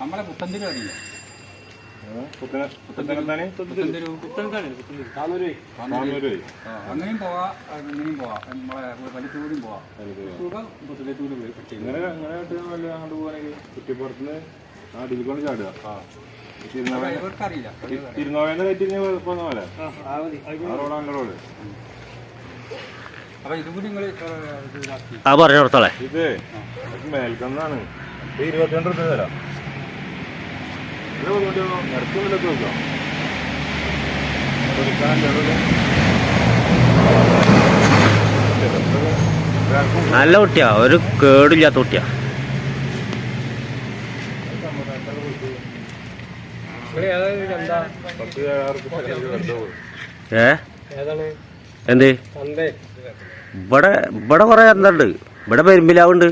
നമ്മളെ പുത്തന്തിരി അറിയില്ല അങ്ങനെയും പോവാ അങ്ങനെയും പോവാ. നമ്മളെ വലിച്ചൂരും പോവാം. സുഖം പുത്തലത്തൂര് പോയി ഇങ്ങനെ വല്ല അങ്ങോട്ട് പോവാണെങ്കിൽ കുറ്റിപ്പുറത്തുനിന്ന് ആ ഡിലിക്കൊണ്ട് ചാടുക. ആ. ഇവർക്കറിയില്ല. തിരുനാവായന്റെ കയറ്റി പോലെ ആ റോഡ് അങ്ങനെ റോഡ് അപ്പൊ ഇതും കൂടി നിങ്ങൾ ഇതാക്കി ആ പറഞ്ഞു കൊടുത്തോളെ ഇത് ഇത് മേൽക്കന്നാണ് ഇത് ഇരുപത്തിരണ്ട് റുപ്യ തരാം വെക്കാം നല്ല കുട്ടിയാ. ഒരു കേടില്ലാത്ത കുട്ടിയാ. ഏ? എന്ത്? ഇവിടെ ഇവിടെ കുറെ എന്തുണ്ട്? ഇവിടെ പെരുമ്പിലാവുണ്ട്.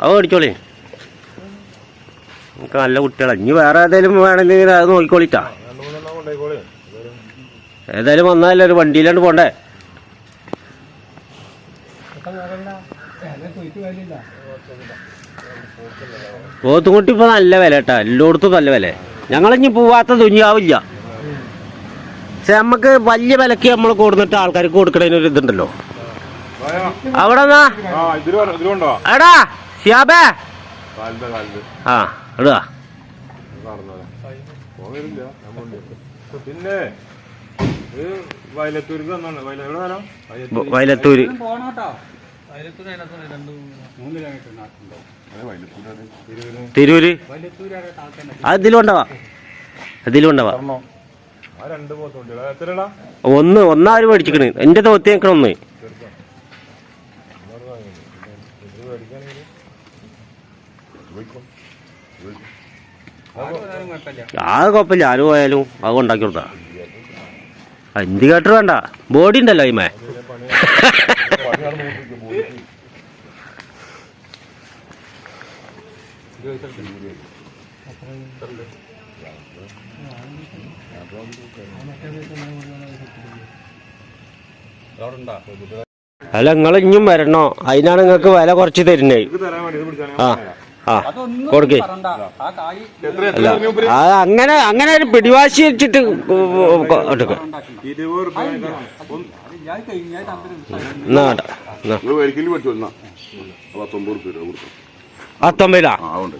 അത് മേടിച്ചോളി. നമുക്ക് നല്ല കുട്ടികളാ. ഇനി വേറെ ഏതായാലും വേണമെങ്കിൽ അത് നോക്കിക്കോളിട്ടാ. ഏതായാലും വന്നാലും ഒരു വണ്ടിയിലാണ്ട് പോണ്ടേ? പോത്തുംകുട്ടി ഇപ്പൊ നല്ല വില കേട്ടാ. എല്ലായിടത്തും നല്ല വില. ഞങ്ങളിഞ്ഞി പോവാത്ത തുഞ്ഞാവില്ല പക്ഷെ നമുക്ക് വലിയ വിലക്ക് നമ്മൾ കൊടുത്തിട്ട് ആൾക്കാർക്ക് കൊടുക്കണതിന് ഒരു ഇതുണ്ടല്ലോ. അവിടെ എടാ ഷിയാബേ. ആ കൊണ്ട് പിന്നെ വയലത്തൂർക്ക് വയലത്തൂര്. തിരൂര്? അത് പോത്തുണ്ട് എത്രടാ ഒന്ന് ഒന്നാരും മേടിച്ചിക്കണ്? എന്റെ തോത്തി നിൽക്കണം ഒന്ന്. ആരും കുഴപ്പമില്ല. ആ കുഴപ്പമില്ല. ആര് പോയാലും അത് ഉണ്ടാക്കി കൊടുത്താ. കേട്ടു വേണ്ട. ബോഡി ഉണ്ടല്ലോ അയിമേ അവിടെ ഉണ്ടോ അല്ല നിങ്ങൾ ഇനിയും വരണോ? അതിനാണ് നിങ്ങൾക്ക് വില കുറച്ച് തരുന്നേ. ആ ആ അതൊന്നും കൊടുക്ക്. അല്ല അത് അങ്ങനെ അങ്ങനെ ഒരു പിടിവാശി വെച്ചിട്ട് എടുക്കാം എന്നാ വേണ്ട. എന്നാ പത്തൊമ്പതിലാ ആ അതുകൊണ്ട്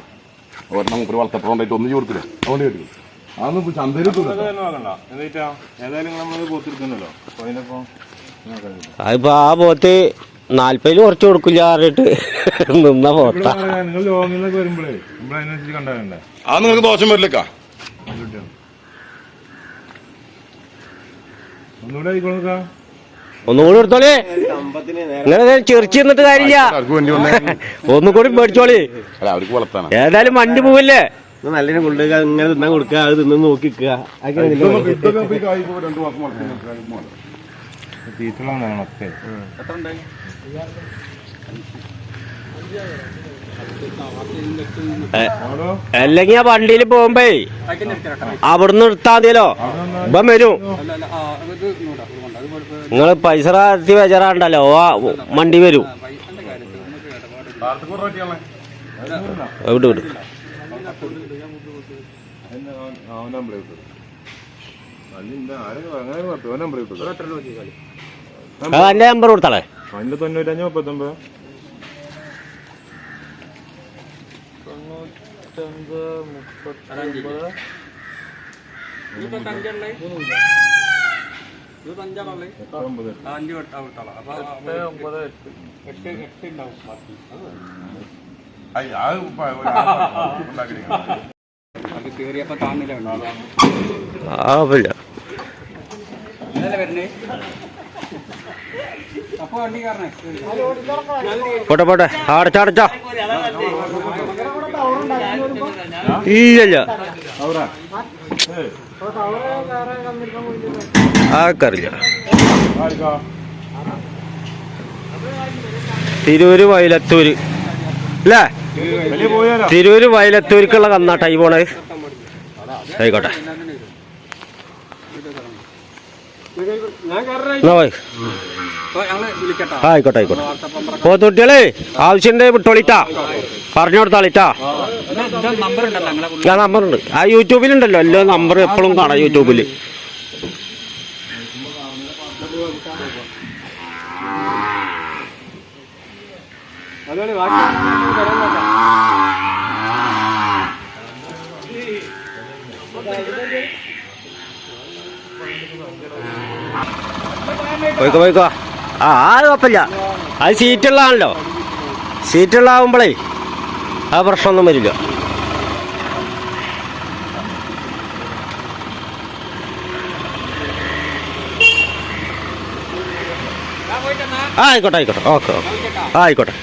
ഒരെണ്ണം മുപ്പത് വളർത്തപ്പുറണ്ടായിട്ട് ഒന്നും കൊടുക്കില്ല അതുകൊണ്ട് കേട്ടു അതൊന്നും ചന്തയിൽ അതിനപ്പോ നോക്കാൻ അതിപ്പോ ആ പോത്ത് നാല്പതിൽ കുറച്ച് കൊടുക്കില്ല പറഞ്ഞിട്ട് നിന്ന പോത്ത. അത് നിങ്ങൾക്ക് ദോഷം വരില്ലേക്കാ? ഒന്നുകൂടെ ആയിക്കോളാം ഒന്നുകൂടി എടുത്തോളി. നിങ്ങളെ ചെറിച്ച് നിന്നിട്ട് കാര്യമില്ല. ഒന്നും കൂടി മേടിച്ചോളി. ഏതായാലും വണ്ടി പോവില്ലേ? നല്ലതിനെ കൊണ്ടുപോയി ഇങ്ങനെ തിന്നാൻ കൊടുക്കുക അത് തിന്നു ആടോ അല്ലെങ്കിൽ ആ വണ്ടിയിൽ പോകുമ്പേ അവിടുന്ന് എടുത്താൽ മതിയല്ലോ. ഇപ്പം വരും. നിങ്ങൾ പൈസ എത്തി ബേജാറാണ്ടല്ലോ. ആ വണ്ടി വരും. പൈസന്റെ കാര്യത്തിൽ നമുക്ക് ഇടപാട് കാലത്ത് കൂടെ പറ്റിയാണേ വിട് വിട് അവൻ നമ്പർ കൊടുത്താളെ. അതിന്റെ മുപ്പത്തൊമ്പത്. ഇരുപത്തി അഞ്ചല്ലേ ഒമ്പത്? ആ അഞ്ച് വിട്ടാ വിട്ടാളാ അപ്പൊ എട്ട് എട്ട്. ഉണ്ടാവും ബാക്കി. അത് കേറിയപ്പോ താന്നില്ല ആ ഇല്ല ഇന്നലെ വരണേ അപ്പൊ വണ്ടി കാരണേ പോട്ടെ പോട്ടെ. അടച്ച അടച്ച. ഇല്ല ആർക്കറിയില്ല. ആർക്കാ? തിരൂര് വയലത്തൂര്. അല്ലേ തിരൂര് വയലത്തൂർക്കുള്ള കന്നാട്ട ഈ പോണേ. ആയിക്കോട്ടെ. ആയിക്കോട്ടെ ആയിക്കോട്ടെ. പോത്തുട്ടികളെ ആവശ്യമുണ്ട് വിട്ടോളിട്ടാ. പറഞ്ഞു കൊടുത്താളിട്ടാ ഞാൻ നമ്പറുണ്ട്. ആ യൂട്യൂബിലുണ്ടല്ലോ എല്ലാ നമ്പർ എപ്പോഴും കാണാം യൂട്യൂബിൽ പോയിക്കോ പോയിക്കോ. ആ അത് കുഴപ്പമില്ല അത് സീറ്റുള്ളതാണല്ലോ. സീറ്റുള്ളതാവുമ്പോഴേ ആ പ്രശ്നമൊന്നും വരില്ല. ആയിക്കോട്ടെ ആയിക്കോട്ടെ. Okay okay. ആയിക്കോട്ടെ.